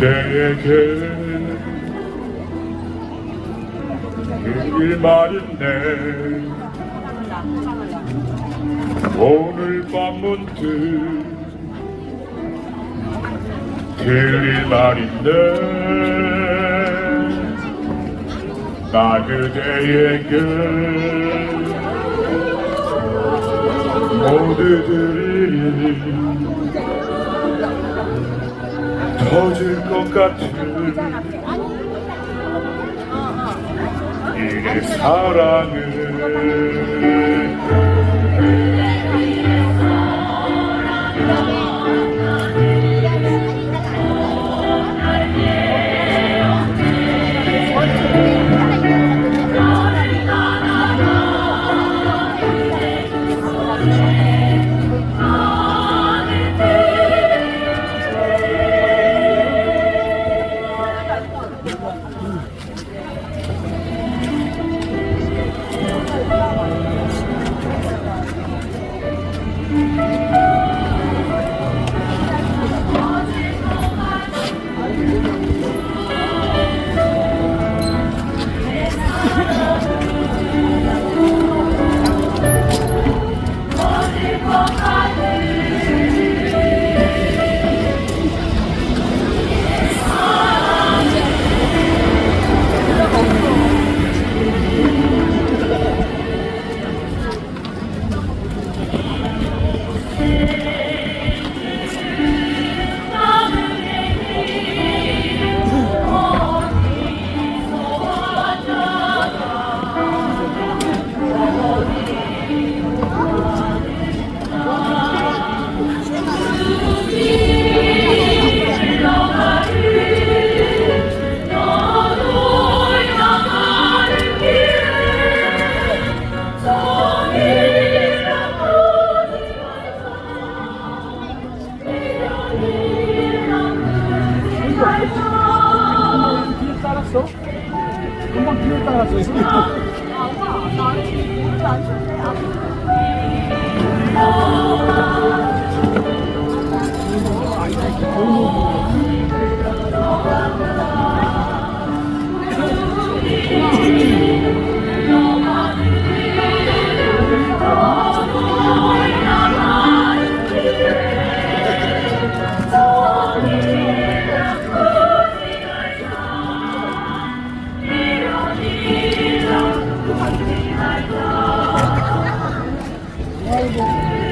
그대에게 일 말인데 오늘 밤 문득 들릴 말인데 나 그대에게 모두들이 터질 것 같은 이 사랑을 Very good.